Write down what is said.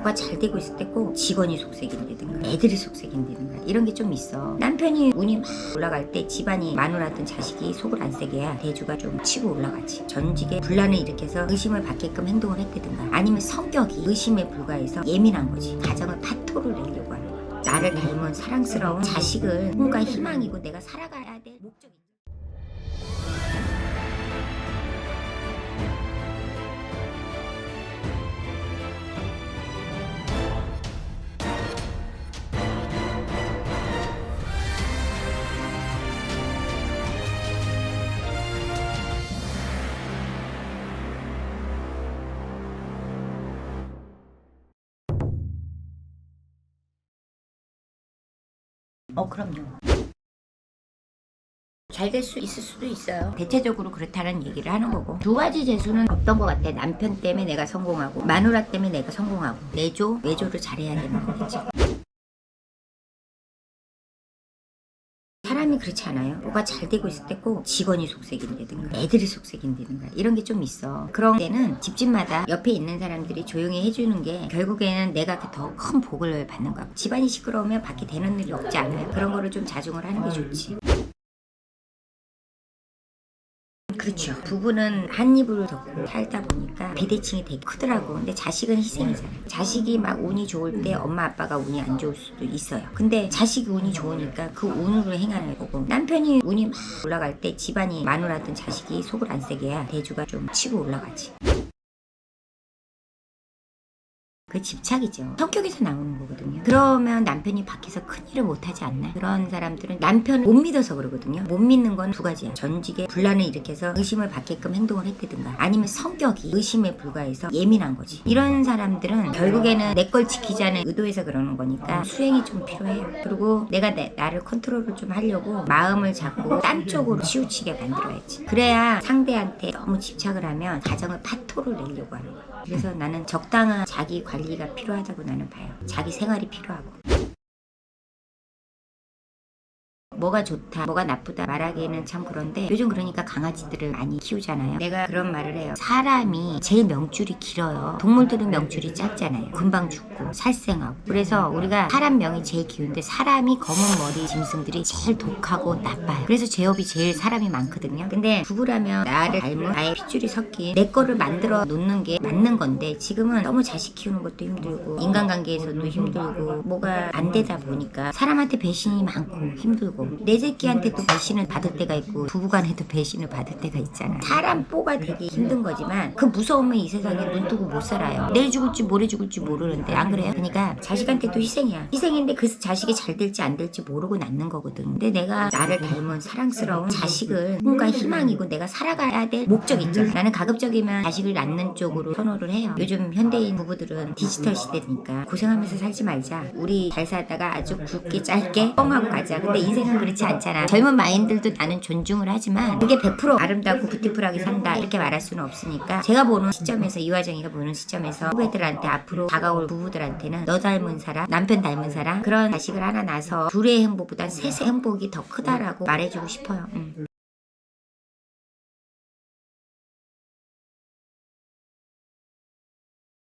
뭐가 잘 되고 있을 때꼭 직원이 속색인다든가 애들이 속색인다든가 이런 게 좀 있어. 남편이 운이 막 올라갈 때 집안이 마누라든 자식이 속을 안 세게 해야 대주가 좀 치고 올라가지. 전직에 분란을 일으켜서 의심을 받게끔 행동을 했다든가 아니면 성격이 의심에 불과해서 예민한 거지. 가정을 파토를 내려고 하는 거야. 나를 닮은 사랑스러운 자식을 뭔가 희망이고 내가 살아가야 될 목적이 어 그럼요. 잘 될 수 있을 수도 있어요. 대체적으로 그렇다는 얘기를 하는 거고. 두 가지 재수는 어떤 것 같아. 남편 때문에 내가 성공하고, 마누라 때문에 내가 성공하고, 내조, 외조를 잘해야 되는 거겠지. 사람이 그렇지 않아요. 뭐가 잘 되고 있을 때꼭 직원이 속색인다든가 애들이 속색인다든가 이런 게 좀 있어. 그런 때는 집집마다 옆에 있는 사람들이 조용히 해주는 게 결국에는 내가 더 큰 복을 받는 거야. 집안이 시끄러우면 밖에 되는 일이 없지 않아요. 그런 거를 좀 자중을 하는 게 좋지. 그렇죠. 부부는 한 입으로 덮고 살다 보니까 비대칭이 되게 크더라고. 근데 자식은 희생이잖아. 자식이 막 운이 좋을 때 엄마 아빠가 운이 안 좋을 수도 있어요. 근데 자식이 운이 좋으니까 그 운으로 행하는 거고 남편이 운이 막 올라갈 때 집안이 마누라든 자식이 속을 안 세게 해야 대주가 좀 치고 올라가지. 그 집착이죠. 성격에서 나오는 거거든요. 그러면 남편이 밖에서 큰 일을 못하지 않나요? 그런 사람들은 남편을 못 믿어서 그러거든요. 못 믿는 건 두 가지야. 전직에 분란을 일으켜서 의심을 받게끔 행동을 했다든가 아니면 성격이 의심에 불과해서 예민한 거지. 이런 사람들은 결국에는 내 걸 지키자는 의도에서 그러는 거니까 수행이 좀 필요해요. 그리고 내가 내, 나를 컨트롤을 좀 하려고 마음을 잡고 딴 쪽으로 치우치게 만들어야지. 그래야 상대한테 너무 집착을 하면 가정을 파토를 내려고 하는 거야. 그래서 나는 적당한 자기 관리 가 필요하다고 나는 봐요. 자기 생활이 필요하고. 뭐가 좋다, 뭐가 나쁘다 말하기에는 참 그런데 요즘 그러니까 강아지들을 많이 키우잖아요. 내가 그런 말을 해요. 사람이 제일 명줄이 길어요. 동물들은 명줄이 짧잖아요. 금방 죽고 살생하고. 그래서 우리가 사람 명이 제일 기운데 사람이 검은 머리 짐승들이 제일 독하고 나빠요. 그래서 제업이 제일 사람이 많거든요. 근데 부부라면 나를 닮은 나의 핏줄이 섞인 내 거를 만들어 놓는 게 맞는 건데 지금은 너무 자식 키우는 것도 힘들고 인간관계에서도 힘들고 뭐가 안 되다 보니까 사람한테 배신이 많고 힘들고 내 새끼한테도 배신을 받을 때가 있고 부부간에도 배신을 받을 때가 있잖아. 사람 뽑아 되기 힘든 거지만 그 무서움은 이 세상에 눈 뜨고 못 살아요. 내일 죽을지 모레 죽을지 모르는데 안 그래요? 그러니까 자식한테도 희생이야. 희생인데 그 자식이 잘 될지 안 될지 모르고 낳는 거거든. 근데 내가 나를 닮은 사랑스러운 자식을 뭔가 희망이고 내가 살아가야 될 목적 있잖아. 나는 가급적이면 자식을 낳는 쪽으로 선호를 해요. 요즘 현대인 부부들은 디지털 시대니까 고생하면서 살지 말자. 우리 잘 살다가 아주 굵게 짧게 뻥하고 가자. 근데 인생은 그렇지 않잖아. 젊은 마인들도 나는 존중을 하지만 그게 100% 아름답고 뷰티풀하게 산다 이렇게 말할 수는 없으니까 제가 보는 시점에서 이화정이가 보는 시점에서 후배들한테 앞으로 다가올 부부들한테는 너 닮은 사람, 남편 닮은 사람 그런 자식을 하나 낳아서 둘의 행복보단 셋의 행복이 더 크다라고 말해주고 싶어요. 음.